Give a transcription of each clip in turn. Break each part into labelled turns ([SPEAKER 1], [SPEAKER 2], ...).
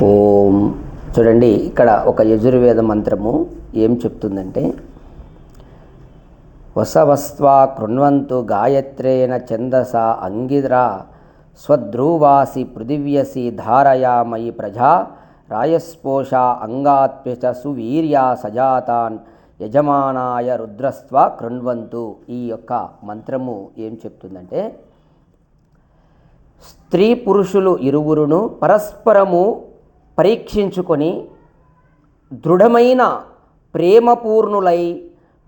[SPEAKER 1] ఓం. చూడండి ఇక్కడ ఒక యజుర్వేద మంత్రము ఏం చెప్తుందంటే వసవస్వా కృణ్వంతు గాయత్రేణ ఛందస అంగిరా స్వధ్రువాసి పృథివ్యసి ధారయామయి ప్రజా రాయస్పోష అంగాత్ప్యచ సువీర్యా సజాతాన్ యజమానాయ రుద్రస్వ కృణ్వంతు. ఈ యొక్క మంత్రము ఏం చెప్తుందంటే స్త్రీ పురుషులు ఇరువురును పరస్పరము పరీక్షించుకొని దృఢమైన ప్రేమపూర్ణులై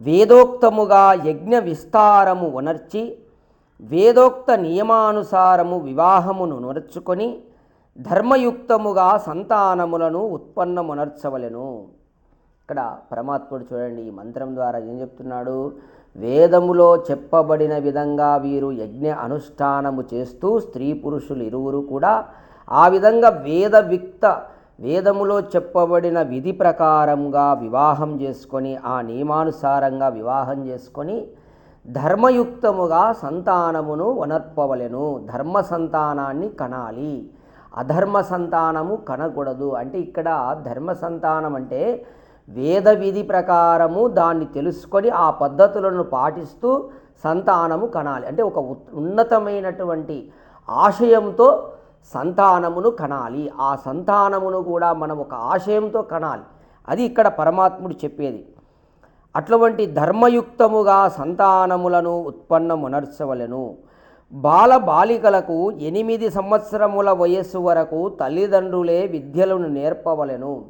[SPEAKER 1] వేదోక్తముగా యజ్ఞ విస్తారము ఉనర్చి వేదోక్త నియమానుసారము వివాహమును నొరచుకొని ధర్మయుక్తముగా సంతానములను ఉత్పన్నమునర్చవలెను. ఇక్కడ పరమాత్ముడు చూడండి ఈ మంత్రం ద్వారా ఏం చెప్తున్నాడు? వేదములో చెప్పబడిన విధంగా వీరు యజ్ఞ అనుష్ఠానము చేస్తూ స్త్రీ పురుషులు ఇరువురు కూడా ఆ విధంగా వేద విక్త వేదములో చెప్పబడిన విధి ప్రకారంగా వివాహం చేసుకొని ఆ నియమానుసారంగా వివాహం చేసుకొని ధర్మయుక్తముగా సంతానమును వనర్పవలెను. ధర్మ సంతానాన్ని కనాలి. అధర్మ సంతానము కనకూడదు. అంటే ఇక్కడ ధర్మ సంతానం అంటే వేద విధి ప్రకారము దాన్ని తెలుసుకొని ఆ పద్ధతులను పాటిస్తూ సంతానము కనాలి. అంటే ఒక ఉన్నతమైనటువంటి ఆశయంతో సంతానమును కనాలి. ఆ సంతానమును కూడా మనం ఒక ఆశయంతో కనాలి. అది ఇక్కడ పరమాత్ముడు చెప్పేది. అటువంటి ధర్మయుక్తముగా సంతానములను ఉత్పన్నమునర్చవలను. బాల బాలికలకు ఎనిమిది సంవత్సరముల వయస్సు వరకు తల్లిదండ్రులే విద్యలను నేర్పవలెను.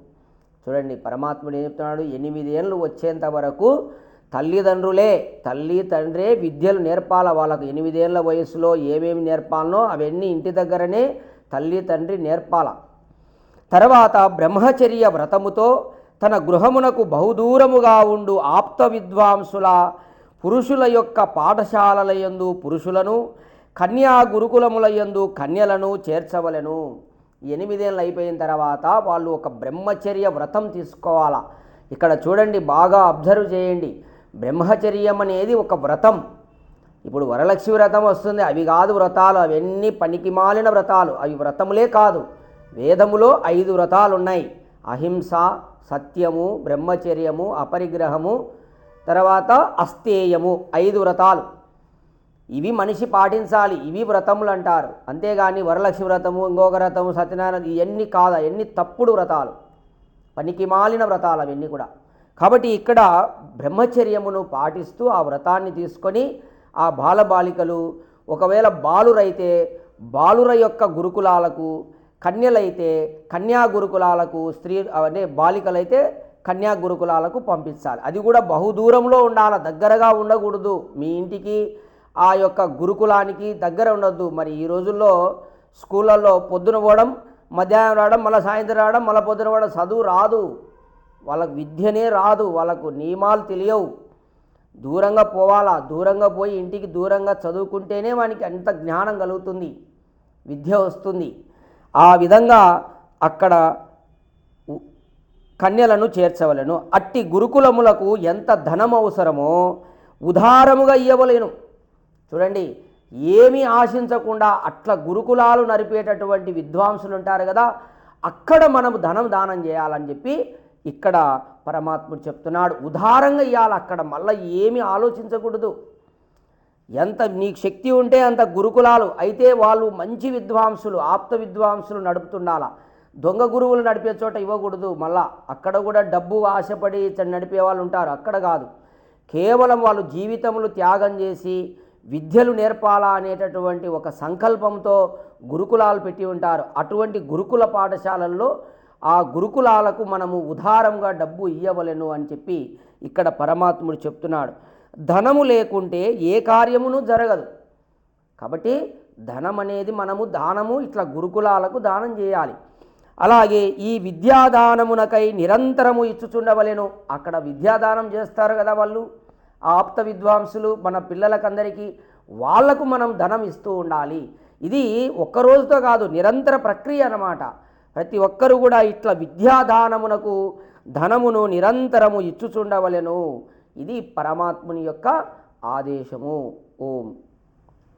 [SPEAKER 1] చూడండి పరమాత్ముడు ఏం చెప్తున్నాడు? ఎనిమిదేళ్ళు వచ్చేంత వరకు తల్లిదండ్రులే తల్లి తండ్రే విద్యలు నేర్పాల? వాళ్ళకు ఎనిమిదేళ్ళ వయసులో ఏమేమి నేర్పాలనో అవన్నీ ఇంటి దగ్గరనే తల్లి తండ్రి నేర్పాల. తర్వాత బ్రహ్మచర్య వ్రతముతో తన గృహమునకు బహుదూరముగా ఉండు ఆప్త విద్వాంసుల పురుషుల యొక్క పాఠశాలల యందు పురుషులను కన్యా గురుకులముల యందు కన్యలను చేర్చవలెను. ఎనిమిదేళ్ళు అయిపోయిన తర్వాత వాళ్ళు ఒక బ్రహ్మచర్య వ్రతం తీసుకోవాలా? ఇక్కడ చూడండి బాగా అబ్జర్వ్ చేయండి. బ్రహ్మచర్యం అనేది ఒక వ్రతం. ఇప్పుడు వరలక్ష్మి వ్రతం వస్తుంది. అవి కాదు వ్రతాలు. అవన్నీ పనికిమాలిన వ్రతాలు. అవి వ్రతములే కాదు. వేదములో ఐదు వ్రతాలు ఉన్నాయి అహింస సత్యము బ్రహ్మచర్యము అపరిగ్రహము తర్వాత అస్తేయము ఐదు వ్రతాలు. ఇవి మనిషి పాటించాలి. ఇవి వ్రతములు అంటారు. అంతేగాని వరలక్ష్మి వ్రతము ఇంకొక వ్రతము సత్యనారాయణ ఇవన్నీ కాదు. అవన్నీ తప్పుడు వ్రతాలు. పనికి మాలిన వ్రతాలు అవన్నీ కూడా. కాబట్టి ఇక్కడ బ్రహ్మచర్యమును పాటిస్తూ ఆ వ్రతాన్ని తీసుకొని ఆ బాలబాలికలు ఒకవేళ బాలురైతే బాలుర యొక్క గురుకులాలకు కన్యలైతే కన్యా గురుకులాలకు స్త్రీ అంటే బాలికలైతే కన్యా గురుకులాలకు పంపించాలి. అది కూడా బహుదూరంలో ఉండాలి? దగ్గరగా ఉండకూడదు. మీ ఇంటికి ఆ యొక్క గురుకులానికి దగ్గర ఉండొద్దు. మరి ఈ రోజుల్లో స్కూళ్ళల్లో పొద్దున పోవడం మధ్యాహ్నం రావడం మళ్ళీ సాయంత్రం రావడం మళ్ళీ పొద్దున పోవడం చదువు రాదు. వాళ్ళకు విద్యనే రాదు వాళ్ళకు నియమాలు తెలియవు. దూరంగా పోవాలా? దూరంగా పోయి ఇంటికి దూరంగా చదువుకుంటేనే వానికి అంత జ్ఞానం కలుగుతుంది విద్య వస్తుంది. ఆ విధంగా అక్కడ ఉ- కన్యలను చేర్చవలెను. అట్టి గురుకులములకు ఎంత ధనం అవసరమో ఉదారముగా ఇవ్వవలేను చూడండి ఏమీ ఆశించకుండా అట్లా గురుకులాలు నడిపేటటువంటి విద్వాంసులు ఉంటారు కదా అక్కడ మనము ధనం దానం చేయాలని చెప్పి ఇక్కడ పరమాత్ముడు చెప్తున్నాడు ఉదారంగా ఇవ్వాలి అక్కడ మళ్ళీ ఏమి ఆలోచించకూడదు. ఎంత నీకు శక్తి ఉంటే అంత గురుకులాలు అయితే వాళ్ళు మంచి విద్వాంసులు ఆప్త విద్వాంసులు నడుపుతుండాల. దొంగ గురువులు నడిపే చోట ఇవ్వకూడదు మళ్ళా అక్కడ కూడా డబ్బు ఆశపడి నడిపే వాళ్ళు ఉంటారు అక్కడ కాదు. కేవలం వాళ్ళు జీవితములు త్యాగం చేసి విద్యలు నేర్పాలా అనేటటువంటి ఒక సంకల్పంతో గురుకులాలు పెట్టి ఉంటారు. అటువంటి గురుకుల పాఠశాలల్లో ఆ గురుకులాలకు మనము ఉదారంగా డబ్బు ఇయ్యవలెను అని చెప్పి ఇక్కడ పరమాత్ముడు చెప్తున్నాడు. ధనము లేకుంటే ఏ కార్యమును జరగదు. కాబట్టి ధనం అనేది మనము దానము ఇట్లా గురుకులాలకు దానం చేయాలి. అలాగే ఈ విద్యాదానమునకై నిరంతరము ఇచ్చుచుండవలెను. అక్కడ విద్యాదానం చేస్తారు కదా వాళ్ళు. ఆ ఆప్త విద్వాంసులు మన పిల్లలకందరికీ వాళ్ళకు మనం ధనం ఇస్తూ ఉండాలి. ఇది ఒక్క రోజుతో కాదు నిరంతర ప్రక్రియ అన్నమాట. ప్రతి ఒక్కరు కూడా ఇట్లా విద్యాదానమునకు ధనమును నిరంతరము ఇచ్చుచుండవలెను. ఇది పరమాత్ముని యొక్క ఆదేశము. ఓం.